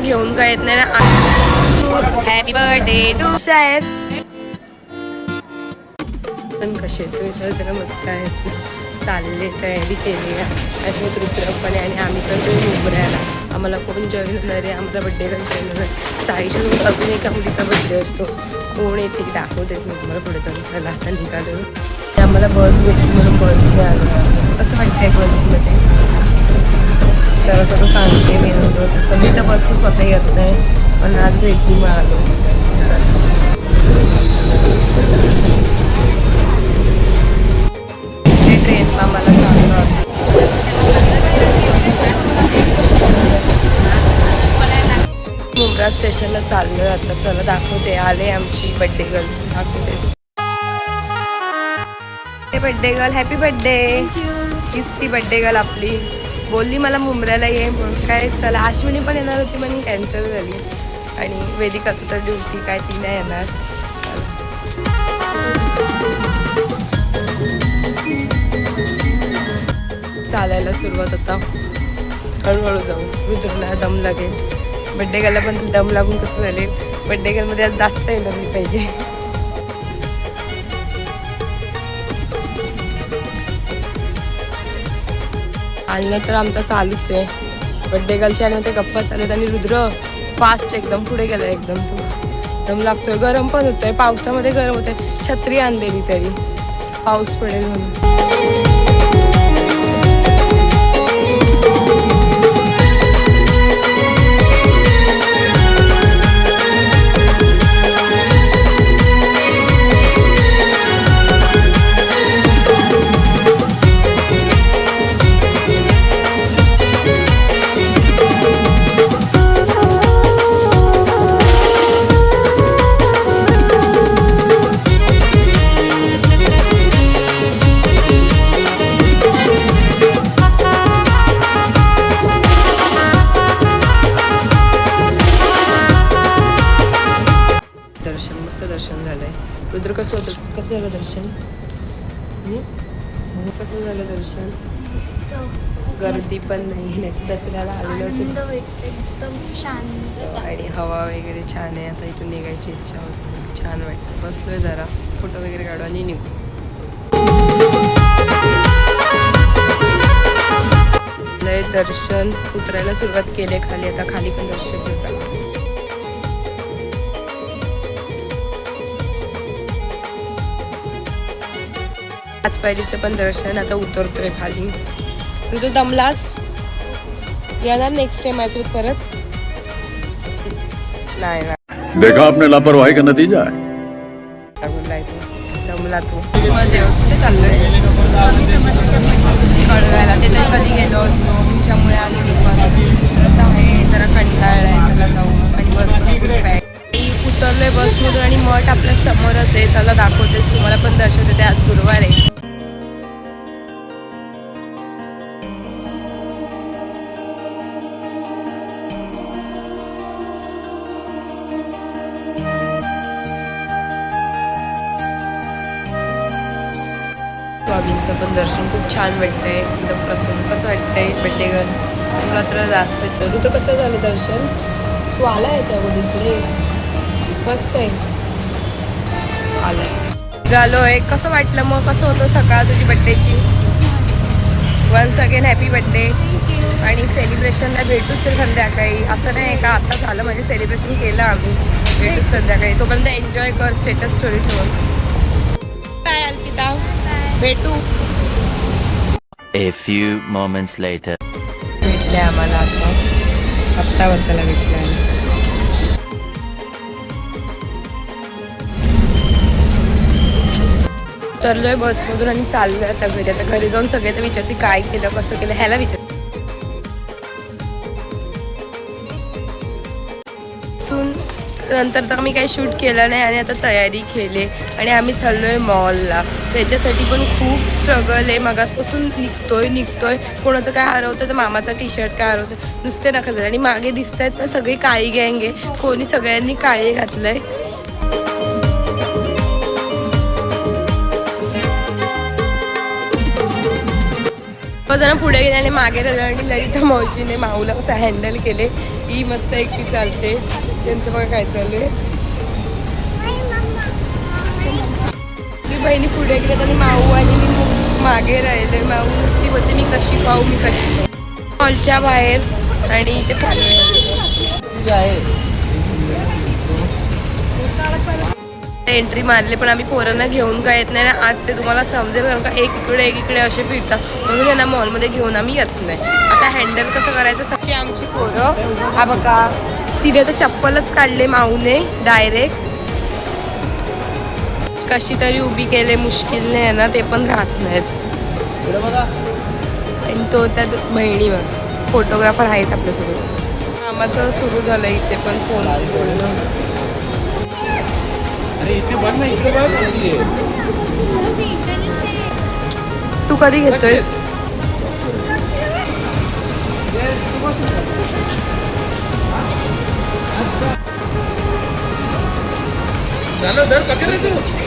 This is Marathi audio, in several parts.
घेऊन काय येत नाही ना. हॅपी बर्थडे टू शाळेत पण कसे तुम्ही? सगळे जरा मस्त आहेत. चालले तयारी केली आहे. तृतीयपणे आणि आम्ही पण तुम्ही मुंबऱ्याला आम्हाला कोण जॉईन होणार आहे? आमचा बड्डे पण जॉईन होणार साईच्या अजून एका मुलीचा बड्डे असतो. कोण येते की दाखवतेच मी तुम्हाला पुढे जाऊन चला आता निघालो. ते आम्हाला बस भेटली म्हणून बसने आलो असं वाटतंय बसमध्ये तर असं सांगते मी असं. तसं मी तर बसने स्वतः येत नाही पण आज भेटली मग. आलो मला मुंब्रा स्टेशनला चाललोय आता. चला दाखवते. आले आमची बड्डे गर्ल दाखवते. बड्डे गर्ल हॅपी बड्डे हीच ती बड्डे गर्ल आपली. बोलली मला मुंबऱ्याला ये म्हणून. काय चला अश्विनी पण येणार होती म्हणून कॅन्सल झाली. आणि वेदिक असं तर ड्युटी काय ती नाही येणार. चालायला सुरुवात होता हळूहळू जाऊ. रुद्रला दम लागेल. बड्डे गर्लला पण दम लागून कसं झाले? बड्डे गर्लमध्ये आज जास्त एनर्जी पाहिजे. आणलं तर आमचा चालूच आहे. बड्डे गर्लच्या आणि ते गप्पा चालत आणि रुद्र फास्ट एकदम पुढे गेला एकदम. दम लागतोय. गरम पण होतंय. पावसामध्ये गरम होतंय. छत्री आणलेली तरी. पाऊस पडेल म्हणून. दसऱ्याला आलेलो होतो. भेटतो एकदम शांत आणि हवा वगैरे छान आहे आता इथून निघायची इच्छा होती. छान वाटतं. बसलोय जरा. फोटो वगैरे काढू आणि निघू. लय दर्शन उतरायला सुरुवात केली खाली. आता खाली पण दर्शन आज पायरीचं पण दर्शन आता उतरतोय खाली. तू दमलास? येणार नेक्स्ट टाइम माझ्यासोबत परत नाही नाही. देखा आपने लापरवाही का नतीजा है? कुठे चाललोय? कळवायला. ते तरी कधी गेलो असतो. तुमच्यामुळे आज परत आहे. जरा कंटाळलाय चला जाऊ. आणि बस उतरलोय बसमधून आणि मठ आपल्या समोरच आहे. चला दाखवतेस. तुम्हाला पण दर्शन देते. आज गुरुवार आहे. पण दर्शन खूप छान वाटतंय एकदम प्रसन्न. कसं वाटतंय बड्डेगर तुला तर जास्त येतं. तुझं कसं झालं दर्शन? तू आला याच्या अगोदर पुढे? फर्स्ट टाईम आलं आलोय. कसं वाटलं मग? कसं होतं सकाळ तुझी बड्डेची वन्स अगेन हॅपी बड्डे आणि सेलिब्रेशनला भेटूच आहे संध्याकाळी. असं नाही का आता झालं म्हणजे सेलिब्रेशन केलं आम्ही. भेटूच संध्याकाळी. तोपर्यंत एन्जॉय कर स्टेटस स्टोरी ठेवून. काय अल्पिता? भेटू. A few moments later. भेटले आम्हाला आता. आत्ता बसायला भेटले आम्ही. तरलोय बसमधून आणि चाललोय आता घरी. आता घरी जाऊन सगळे तर विचारते काय केलं कसं केलं ह्याला विचार सून नंतर तर मी काही शूट केलं नाही आणि आता तयारी केली. आणि आम्ही चाललोय मॉलला त्याच्यासाठी पण खूप स्ट्रगल आहे. मगासपासून निघतोय निघतोय. कोणाचं काय हरवतं तर मामाचा टी शर्ट काय हरवतं नुसते नका आणि मागे दिसत आहेत ना सगळी काळी गँग आहे. कोणी सगळ्यांनी काळे घातलंय. जरा पुढे गेले आणि मागे राहिलं आणि ललिता मावशीने माऊला कसं हँडल केले. ही मस्त एकटी चालते. त्यांचं बघा काय चालू आहे. की बहिणी पुढे गेली आणि माऊ आणि मी मागे राहिले. माऊ ती बोलते मी कशी खाऊ मी कशी खाऊ बाहेर आणि इथे एंट्री मारले पण आम्ही पोरांना घेऊन काय येत नाही ना. आज ते तुम्हाला समजेल कारण का एक इकडे एक इकडे असे फिरतात. म्हणून यांना मॉलमध्ये घेऊन आम्ही येत नाही. आता हँडल कसं करायचं? सगळी आमची पोरं. हा बघा. तिने तर चप्पलच काढले माऊने डायरेक्ट कशी तरी उभी केले मुश्किलने आहे ना ते पण राहत नाहीत. आणि तो त्या बहिणी बघ फोटोग्राफर आहेत आपल्यासोबत. आम्हाचं सुरू झालं इथे पण फोन बोलणं तू कधी घेतोयस? दक्षित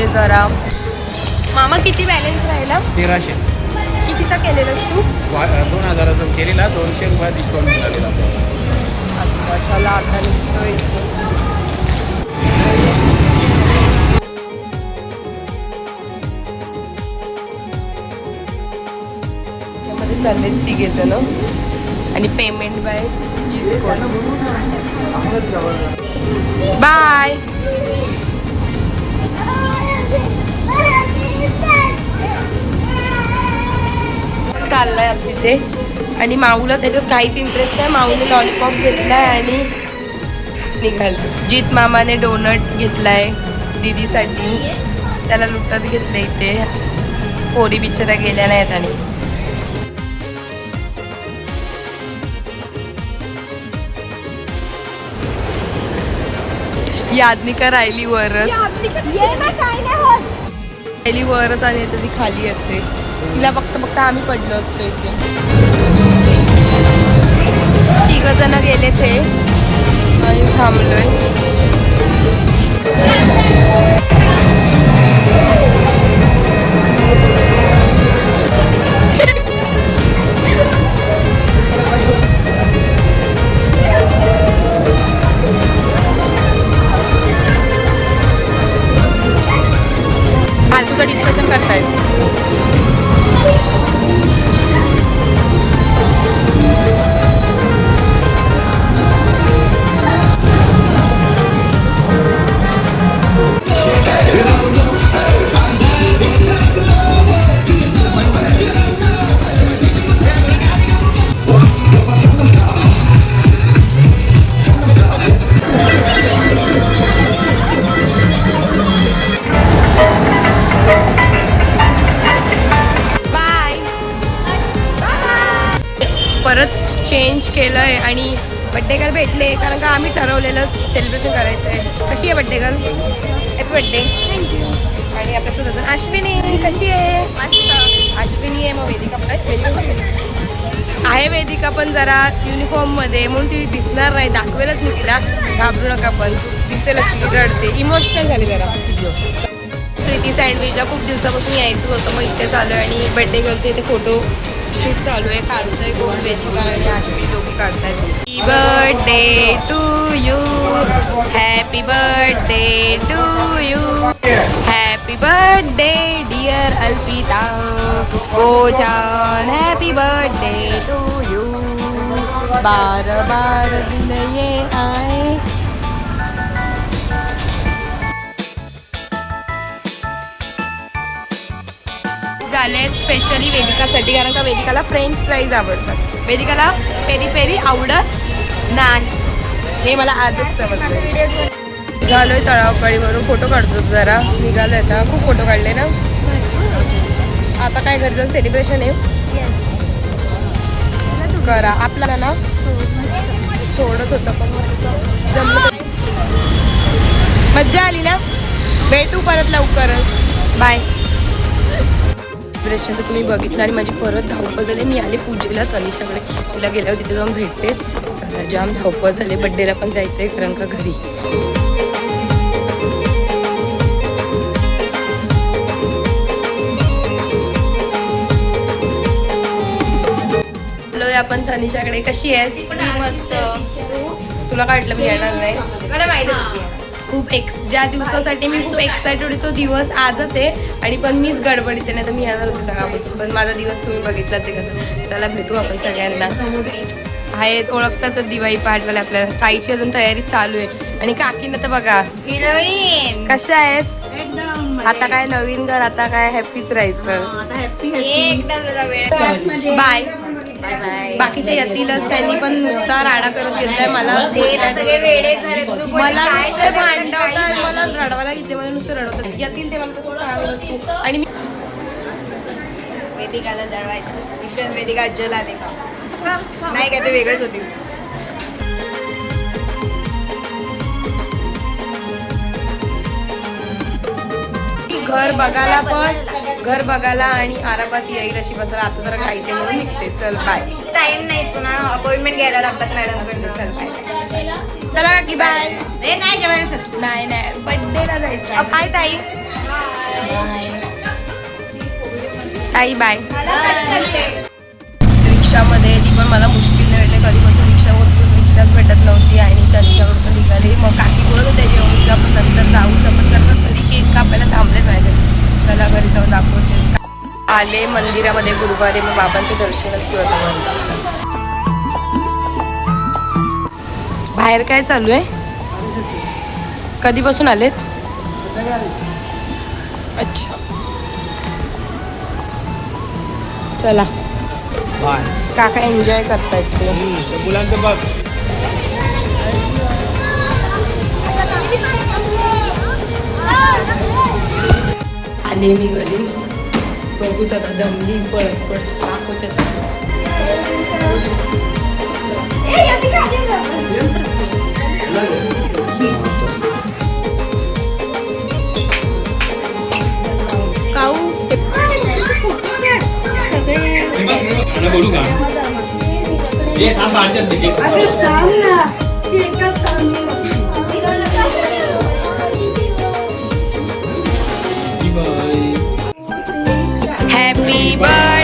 इथे जरा. मामा किती बॅलन्स राहिला? तेराशे. कितीचा केलेलास तू? दोन हजाराचा केलेला दोनशे रुपया डिस्काउंट मिळालेला अच्छा चला आता निघतो इथून. त्याच्यामध्ये चालले तिघे जण. आणि पेमेंट बाय बाय चाललाय आता तिथे आणि माऊला त्याच्यात काहीच इंटरेस्ट नाही. माऊने लॉलीपॉप घेतलाय आणि निघाल. जीत मामाने डोनट घेतलाय दीदीसाठी. त्याला लुटत घेतलं इथे. पोरी बिचारा गेल्या नाहीत आणि. यादनिका राहिली वरच. राहिली वरच आणि ती खाली येते. तिला फक्त फक्त आम्ही पडलो असतो इथे. तिघ जण गेले ते आणि थांबलोय. फालतूचं डिस्कशन करतायत? चेंज केलं आहे आणि बड्डे गर्ल भेटले कारण का आम्ही ठरवलेलं सेलिब्रेशन करायचं आहे. कशी आहे बड्डे गर्ल हॅपी बड्डे आणि आपल्यासोबत अश्विनी कशी आहे? अश्विनी आहे मग वेदिका पण. आहे. वेदिका पण आहे. आहे वेदिका पण जरा युनिफॉर्ममध्ये म्हणून ती दिसणार नाही. दाखवेलच मी तिला घाबरू नका पण. दिसेलच ती रडते. इमोशनल झाली जरा. प्रीती सँडविचला खूप दिवसापासून यायचं होतं. मग इथे चालू आहे आणि बड्डे गर्लचे इथे फोटो शूट चालू आहे काढतोय कोण वेदिका आणि अश्विनी दोघी काढतायत. Happy birthday to you happy birthday to you happy birthday dear Alpita ओ जान हॅपी बर्थडे टू यू बार बार दिन ये आए झाले स्पेशली वेदिकासाठी. कारण का वेदिकाला फ्रेंच फ्राईज आवडतात. वेदिकाला पेरी पेरी आवडत नाही. हे मला आजच समजलं. आहे तळावपाळीवरून फोटो काढतो जरा. निघालो आता. खूप फोटो काढले ना? आता काय घर जाऊन सेलिब्रेशन आहे? करा. आपल्याला ना थोडंच होतं पण मस्त जमलं तर. मज्जा आली ना? भेटू परत लवकरच. बाय सेलिब्रेशन तर तुम्ही बघितलं आणि माझी परत धावपळ झाली. मी आले पूजेला तनिषाकडे. तिला गेल्यावर तिथे जाऊन भेटते. चला जाम धावपळ झाली. बड्डेला पण जायचं आहे कारण का घरी आपण तनिषाकडे. कशी आहेस? मस्त. तुला काढलं मी येणार नाही. मला माहिती. खूप एक्स ज्या दिवसासाठी मी खूप एक्साइटेड होती तो दिवस आजच आहे. आणि पण मीच गडबडीत आहे नाही तर मी येणार होते सकाळपासून. पण माझा दिवस तुम्ही बघितलाच आहे कसं. त्याला भेटू आपण सगळ्यांना. आहेत ओळखताच दिवाळी पहाटवाले आपल्याला ताईची अजून तयारी चालू आहे. आणि काकीनं तर बघा. कशा आहेत? आता काय नवीन घर आता काय हॅपीच राहायचं. बाय बाकीच्या येतीलच त्यांनी पण नुसता राडा करत घेतलाय मला. मला भांडवतात मला रडवायला घेते मला नुसतं रडवतात येतील ते मला तसं आणि मी वेदिकाला जळवायचं. वेदिका जल आले का नाही काय ते वेगळंच होते. घर बघायला पण घर बघायला आणि आरामात येईल अशी बसायला आता जरा खायचे म्हणून निघते. चल बाय टाइम नाही सुना अपॉइंटमेंट घ्यायला लागतात मॅडम चल बाय चला की बाय ए नाही जेवायला नाही नाही. बर्थडेला जायचं बाय ताई. ताई बाय रिक्षामध्ये ती पण मला मुश्किल भेटले कधीपासून रिक्षावरून रिक्षाच भेटत नव्हती आणि तनिषाकडून पण निघाली. मग काकी बोलत होते जेवण का पण नंतर जाऊच आपण करतात तरी केक कापायला थांबलेच माझ्या चला घरी जाऊन दाखवतेस आले मंदिरामध्ये गुरुवारी मग बाबांचं दर्शनच घेऊ आता वरती. चला. बाहेर काय चालू आहे? कधीपासून आलेत? अच्छा. चला. काका एन्जॉय करतायत ते. मुलांचं बघ. आले मी घरी बघूच आता दमली पळत पळत दाखवते काऊ बोलू का? हे थांब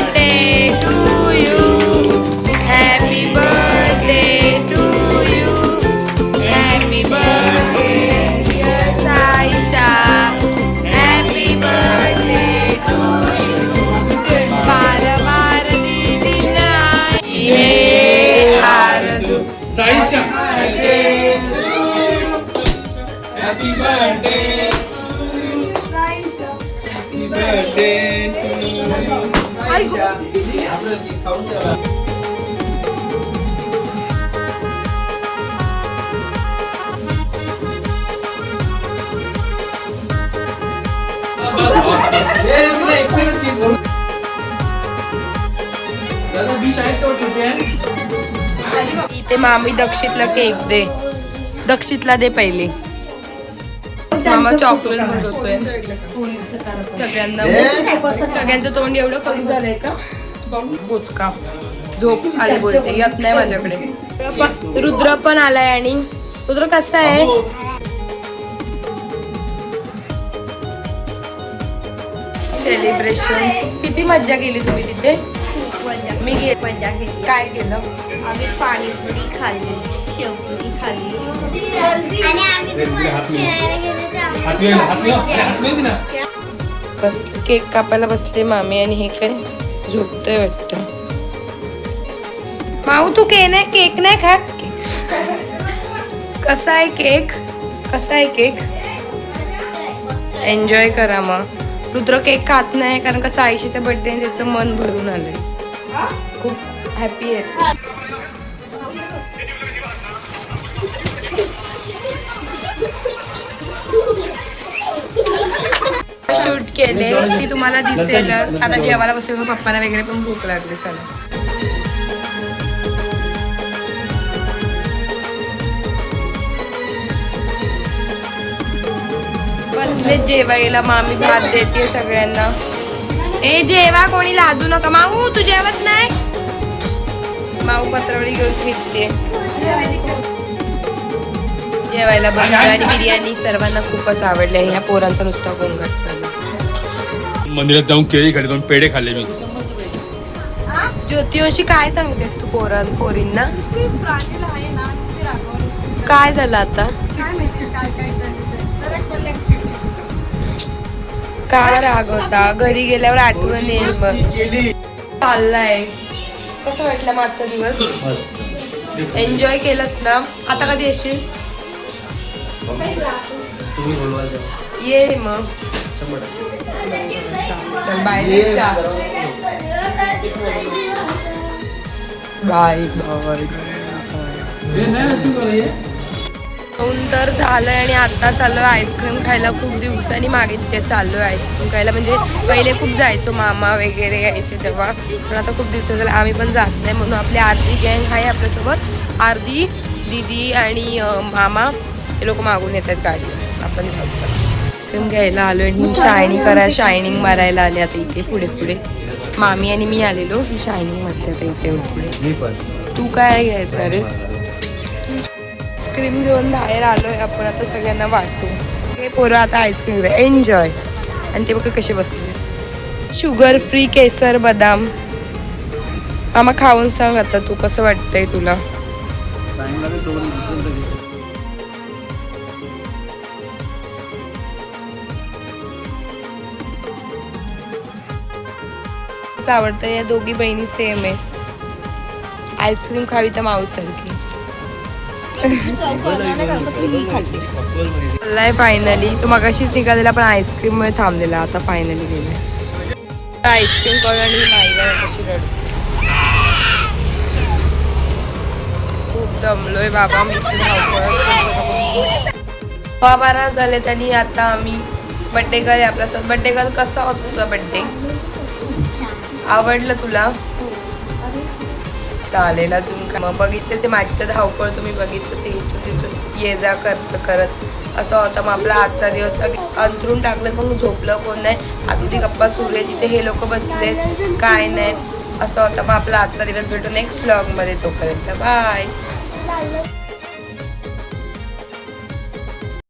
इथे मामी दक्षितला केक दे. दक्षितला दे पहिले. मामा चॉकलेट होतोय सगळ्यांना सगळ्यांचं तोंड एवढं कमी झालंय का? झोप आले बोलते. येत नाही माझ्याकडे. रुद्र पण आलाय आणि रुद्र कसा आहे? सेलिब्रेशन किती मज्जा केली तुम्ही तिथे? मी गे मजा केली. काय केलं? आम्ही पाणीपुरी खाल्ली शेवपुरी खाल्ली. आणि आम्ही बस केक कापायला बसते मामी आणि हे काय झोपतोय वाटतं. माऊ तू के नाही केक नाही खात? कसा आहे केक? कसा आहे केक? एन्जॉय करा मग. रुद्र केक खात नाही कारण का साईशीचा बर्थडे त्याचं मन भरून आलंय. खूप हॅपी आहे. शूट केले की तुम्हाला दिसेल आता जेवायला बसले पप्पाला वगैरे पण भूक लागली चला. बसले जेवायला मामी भात देते सगळ्यांना. ए जेवा कोणी लाजू नका. माऊ तू जेवत नाही? माऊ पत्रावळी घेऊन फिरते. जेवायला बसलो आणि बिर्याणी सर्वांना खूपच आवडली ह्या पोरांचा नुसता गोंगाट चालू मंदिरात जाऊन केळी खाल्ली दोन पेढे खाल्ले मी. ज्योती अशी काय सांगतेस तू पोरां पोरींना? काय झालं आता? का राग होता घरी गेल्यावर आठवण येईल मग. चाललाय. कसं वाटलं मग आजचा दिवस? एन्जॉय केलंस ना? आता कधी येशील? ये मग. बाय जा. बाय बाय खाऊन तर झालंय आणि आता चाललोय आईस्क्रीम खायला. खूप दिवसांनी मागे तिथे चाललोय आईस्क्रीम खायला. म्हणजे पहिले खूप जायचो मामा वगैरे यायचे तेव्हा. पण आता खूप दिवस झाले आम्ही पण जात नाही म्हणून आपली अर्धी गँग आहे आपल्यासोबत अर्धी दीदी आणि मामा ते लोक मागून येतात गाडी आपण आईस्क्रीम घ्यायला आलो आणि शायनिंग करायला शायनिंग मारायला आले आता इथे पुढे पुढे. मामी आणि मी आलेलो. ही शायनिंग मारते आता इथे पुढे. तू काय घ्यायचं आहेस? आईस्क्रीम घेऊन बाहेर आलोय. आपण आता सगळ्यांना वाटतो हे पोरं आता आईस्क्रीम एन्जॉय आणि ते बघ कसे बसले. शुगर फ्री केसर बदाम. मामा खाऊन सांग आता तू कसं वाटतंय तुला. आवडतं या दोघी बहिणी सेम आहे. आईस्क्रीम खावी तर माऊसारखी. चाललाय फायनली तो मगाशीच निघालेला पण आईस्क्रीम मुळे थांबलेला. आता फायनली गेला. आईस्क्रीम कळ आणि माईला कशी खूप दमलोय बाबा मी इथे सहा हो, बारा झाले त्यांनी आता आम्ही बड्डे गर्ल आपला बड्डे गर्ल कसा होता तुझा बड्डे आवडलं तुला? चालेल अजून काय. मग बघितलंच आहे माझी तर धावपळ तुम्ही बघितलंच आहे इथून तिथून ये जा करत करत. असं होतं मग आपला आजचा दिवस अंथरून टाकलं मग झोपलं कोण नाही. आता ती गप्पा सुरू आहे तिथे हे लोक बसले काय नाही. असं होतं मग आपला आजचा दिवस भेटू नेक्स्ट ब्लॉगमध्ये तोपर्यंत. बाय